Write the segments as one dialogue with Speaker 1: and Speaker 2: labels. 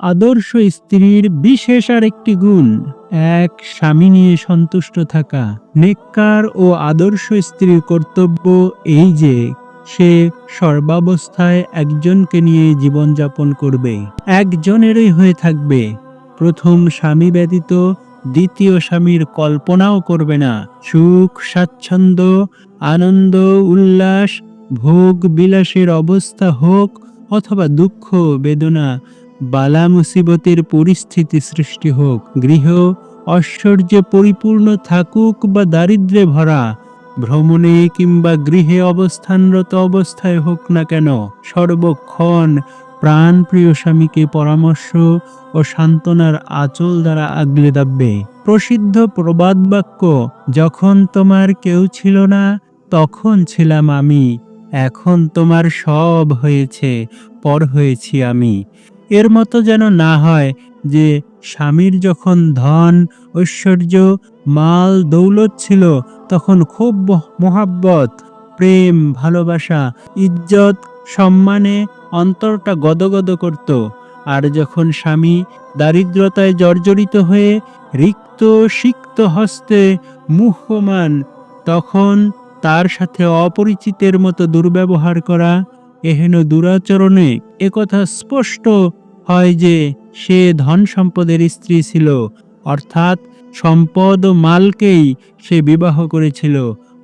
Speaker 1: আদর্শ স্ত্রীর বিশেষ আর একটি গুণ, এক স্বামী নিয়ে সন্তুষ্ট থাকা। নেককার ও আদর্শ স্ত্রীর কর্তব্য এই যে, সে সর্বাবস্থায় একজনকে নিয়ে জীবনযাপন করবে। একজনেরই হয়ে থাকবে। প্রথম স্বামী ব্যতীত দ্বিতীয় স্বামীর কল্পনাও করবে না। সুখ, স্বাচ্ছন্দ্য, আনন্দ, উল্লাস ভোগ বিলাসের অবস্থা হোক অথবা দুঃখ, বেদনা বালা মুসিবতের পরিস্থিতি সৃষ্টি হোক। গৃহ ঐশ্বর্যে পরিপূর্ণ থাকুক বা দারিদ্রে ভরা, ভ্রমণে কিংবা গৃহে অবস্থানরত অবস্থায় হোক না কেন, সর্বক্ষণ প্রাণপ্রিয় স্বামীকে পরামর্শ ও সান্ত্বনার আচল দ্বারা আগলে দাববে। প্রসিদ্ধ প্রবাদ বাক্য, যখন তোমার কেউ ছিল না, তখন ছিলাম আমি। এখন তোমার সব হয়েছে, পর হয়েছি আমি। এর মতো যেন না হয় যে স্বামীর যখন ধন, ঐশ্বর্য, মাল, দৌলত ছিল, তখন খুব মোহাব্বত, প্রেম, ভালোবাসা, ইজ্জত, সম্মানে অন্তরটা গদগদ করত। আর যখন স্বামী দারিদ্রতায় জর্জরিত হয়ে রিক্ত, সিক্ত হস্তে মুহ্যমান, তখন তার সাথে অপরিচিতের মতো দুর্ব্যবহার করা, এহেন দুরাচরণে একথা স্পষ্ট হয় যে সে ধন সম্পদের স্ত্রী ছিল, অর্থাৎ সম্পদ ও মালকেই সে বিবাহ করেছিল।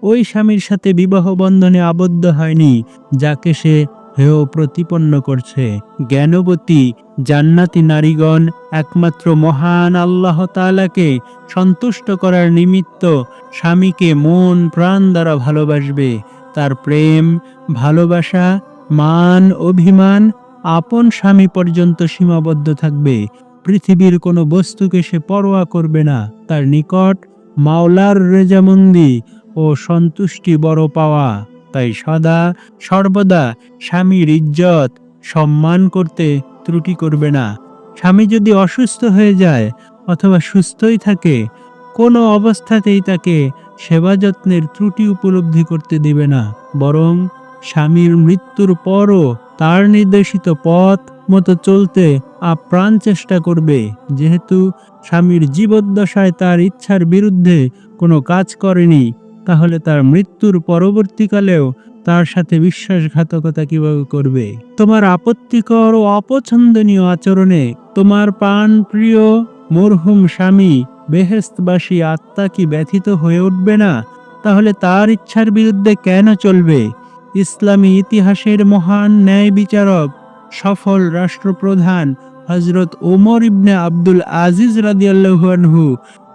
Speaker 1: ওই স্বামীর সাথে বিবাহ বন্ধনে আবদ্ধ হয়নি, যাকে সে হেয় প্রতিপন্ন করছে। জ্ঞানবতী, জান্নাতি নারীগণ একমাত্র মহান আল্লাহ তালাকে সন্তুষ্ট করার নিমিত্ত স্বামীকে মন, প্রাণ দ্বারা ভালোবাসবে। তার প্রেম, ভালোবাসা, মান, অভিমান আপন স্বামী পর্যন্ত সীমাবদ্ধ থাকবে। পৃথিবীর কোনো বস্তুকে সে পরোয়া করবে না। তার নিকট মাওলার রেজামন্দি ও সন্তুষ্টি বড় পাওয়া। তাই সদা, সর্বদা স্বামীর ইজ্জত, সম্মান করতে ত্রুটি করবে না। স্বামী যদি অসুস্থ হয়ে যায় অথবা সুস্থই থাকে, কোনো অবস্থাতেই তাকে সেবা যত্নের ত্রুটি উপলব্ধি করতে দিবে না। বরং স্বামীর মৃত্যুর পরও তার নির্দেশিত পথ মতো চলতে আপ্রাণ চেষ্টা করবে। যেহেতু স্বামীর জীবদ্দশায় তার ইচ্ছার বিরুদ্ধে কোনো কাজ করেনি, তাহলে তার মৃত্যুর পরবর্তীকালেও তার সাথে বিশ্বাসঘাতকতা কীভাবে করবে? তোমার আপত্তিকর ও অপছন্দনীয় আচরণে তোমার প্রাণ প্রিয় মরহুম স্বামী বেহেস্তবাসী আত্মা কি ব্যথিত হয়ে উঠবে না? তাহলে তার ইচ্ছার বিরুদ্ধে কেন চলবে? ইসলামী ইতিহাসের মহান ন্যায় বিচারক, সফল রাষ্ট্রপ্রধান হজরত ওমর ইবনে আব্দুল আজিজ রাদিয়াল্লাহু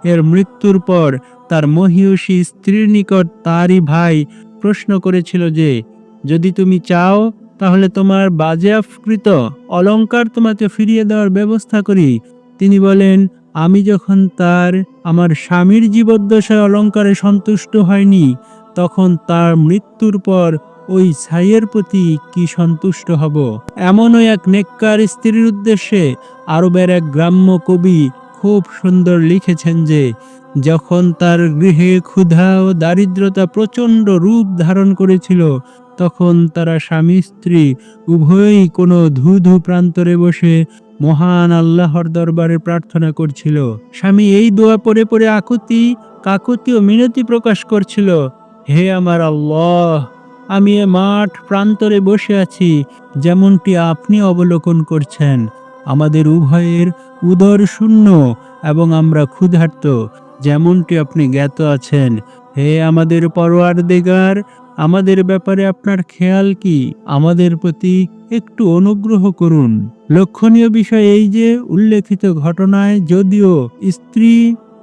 Speaker 1: এর মৃত্যুর পর তার মহিয়সী স্ত্রীর নিকট তারই ভাই প্রশ্ন করেছিল যে, যদি তুমি চাও, তাহলে তোমার বাজেয়াফকৃত অলংকার তোমাকে ফিরিয়ে দেওয়ার ব্যবস্থা করি। তিনি বলেন, আমি যখন তার, আমার স্বামীর জীবদ্দশায় অলংকারে সন্তুষ্ট হয়নি, তখন তার মৃত্যুর পর ওই ছাইয়ের প্রতি কি সন্তুষ্ট হব? এমনই এক নেককার স্ত্রীর উদ্দেশ্যে আরবের এক গ্রাম্য কবি খুব সুন্দর লিখেছেন যে, যখন তার গৃহে ক্ষুধা ও দারিদ্রতা প্রচণ্ড রূপ ধারণ করেছিল, তখন তারা স্বামী স্ত্রী উভয়ই কোনো ধু ধু প্রান্তরে বসে মহান আল্লাহর দরবারে প্রার্থনা করছিল। স্বামী এই দোয়া পরে পরে আকুতি, কাকুতি ও মিনতি প্রকাশ করছিল, হে আমার আল্লাহ আমি এ মাঠ প্রান্তরে বসে আছি, যেমনটি আপনি অবলোকন করছেন। আমাদের উভয়ের উদর শূন্য এবং আমরা ক্ষুধার্ত, যেমনটি আপনি জ্ঞাত আছেন। হে আমাদের পরোয়ার দেগার আমাদের ব্যাপারে আপনার খেয়াল কি? আমাদের প্রতি একটু অনুগ্রহ করুন। লক্ষণীয় বিষয় এই যে, উল্লেখিত ঘটনায় যদিও স্ত্রী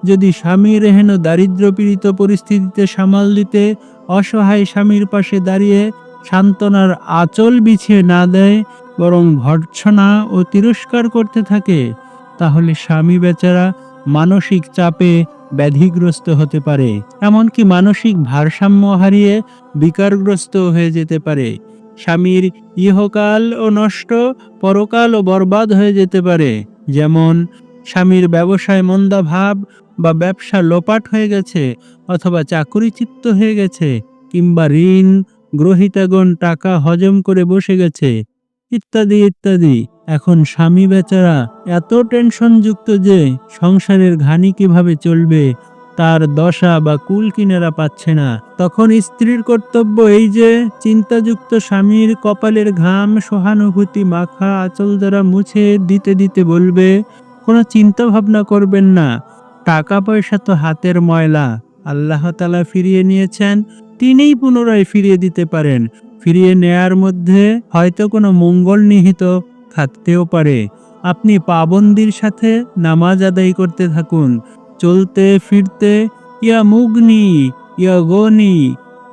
Speaker 1: যদি স্বামীর হেন দারিদ্র্যপীড়িত পরিস্থিতিতে সামাল দিতে অসহায় স্বামীর পাশে দাঁড়িয়ে সান্ত্বনার আচল বিছিয়ে না দেয়, বরং ভর্ৎসনা ও তিরস্কার করতে থাকে, তাহলে স্বামী বেচারা মানসিক চাপে ব্যাধিগ্রস্ত হতে পারে, এমনকি মানসিক ভারসাম্য হারিয়ে বিকারগ্রস্ত হয়ে যেতে পারে। স্বামীর ইহকাল ও নষ্ট পরকাল ও বরবাদ হয়ে যেতে পারে, যেমন স্বামীর ব্যবসায় মন্দা ভাব বা ব্যবসা লোপাট হয়ে গেছে অথবা চাকরিচিত্ত হয়ে গেছে কিংবা ঋণ, গ্রহিতাগণ টাকা হজম করে বসে গেছে, ইত্যাদি ইত্যাদি। এখন স্বামী বেচারা এত টেনশনযুক্ত যে সংসারের ঘানি কীভাবে চলবে, তার দশা বা কুল কিনারা পাচ্ছে না। তখন স্ত্রীর কর্তব্য এই যে চিন্তাযুক্ত স্বামীর কপালের ঘাম সহানুভূতি মাখা আঁচল দ্বারা মুছে দিতে দিতে বলবে, কোনো চিন্তা ভাবনা করবেন না। টাকা পয়সা তো হাতের ময়লা। আল্লাহ তালা ফিরিয়ে নিয়েছেন, তিনিই পুনরায় ফিরিয়ে দিতে পারেন। ফিরিয়ে নেয়ার মধ্যে হয়তো কোনো মঙ্গল নিহিত থাকতেও পারে। আপনি পাবন্দির সাথে নামাজ আদায় করতে থাকুন। চলতে, ফিরতে, ইয়া মুগনি, ইয়া গনি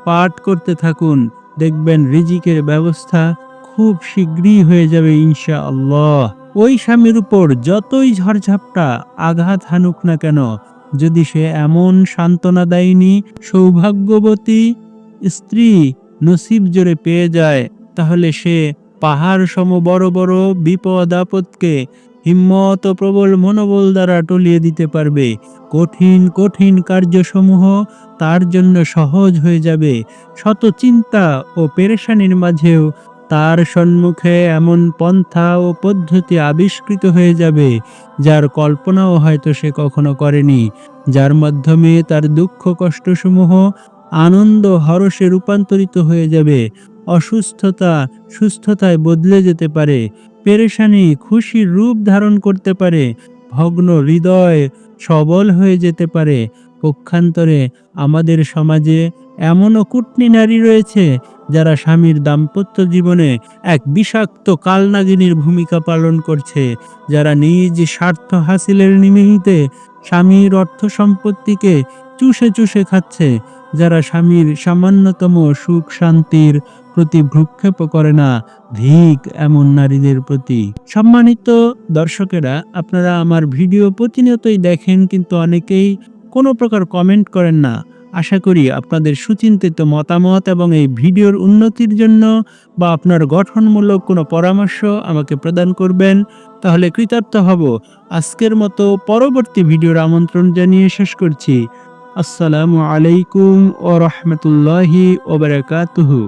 Speaker 1: পাঠ করতে থাকুন। দেখবেন রিজিকের ব্যবস্থা খুব শীঘ্রই হয়ে যাবে ইনশা আল্লাহ ওই স্বামীর উপর যতই ঝড়ঝাপটা আঘাত হানুক না কেন, যদি সে এমন সান্ত্বনা দেয়নি, সৌভাগ্যবতী স্ত্রী নসিব জোরে পেয়ে যায়, তাহলে সে পাহাড় সম বড় বড় বিপদ আপদকে হিম্মত প্রবল মনোবল দ্বারা টলিয়ে দিতে পারবে। কঠিন কঠিন কার্যসমূহ তার জন্য সহজ হয়ে যাবে। শত চিন্তা ও পেরেশানির মাঝেও তার সম্মুখে এমন পন্থা ও পদ্ধতি আবিষ্কৃত হয়ে যাবে, যার কল্পনাও হয়তো সে কখনো করেনি, যার মাধ্যমে তার দুঃখ কষ্টসমূহ আনন্দ হরষে রূপান্তরিত হয়ে যাবে, অসুস্থতা সুস্থতায় বদলে যেতে পারে, পেরেশানি খুশির রূপ ধারণ করতে পারে, ভগ্ন হৃদয় সবল হয়ে যেতে পারে, পক্ষান্তরে আমাদের সমাজে এমনও কুটনি নারী রয়েছে যারা স্বামীর দাম্পত্য জীবনে এক বিষাক্ত কালনাগিনীর ভূমিকা পালন করছে, যারা নিজ স্বার্থ হাসিলের নিমিত্তে স্বামীর অর্থ সম্পত্তিকে চুষে চুষে খাচ্ছে, যারা স্বামীর সামান্যতম সুখ শান্তির প্রতি ভ্রুক্ষেপ করে না ধিক এমন নারীদের প্রতি। সম্মানিত দর্শকেরা, আপনারা আমার ভিডিও প্রতিনিয়তই দেখেন, কিন্তু অনেকেই কোনো প্রকার কমেন্ট করেন না। আশা করি আপনাদের সুচিন্তিত মতামত এবং এই ভিডিওর উন্নতির জন্য বা আপনার গঠনমূলক কোনো পরামর্শ আমাকে প্রদান করবেন, তাহলে কৃতার্থ হব। আজকের মতো পরবর্তী ভিডিওর আমন্ত্রণ জানিয়ে শেষ করছি। আসসালামু আলাইকুম ও রহমতুল্লাহি ওবরাকাতুহু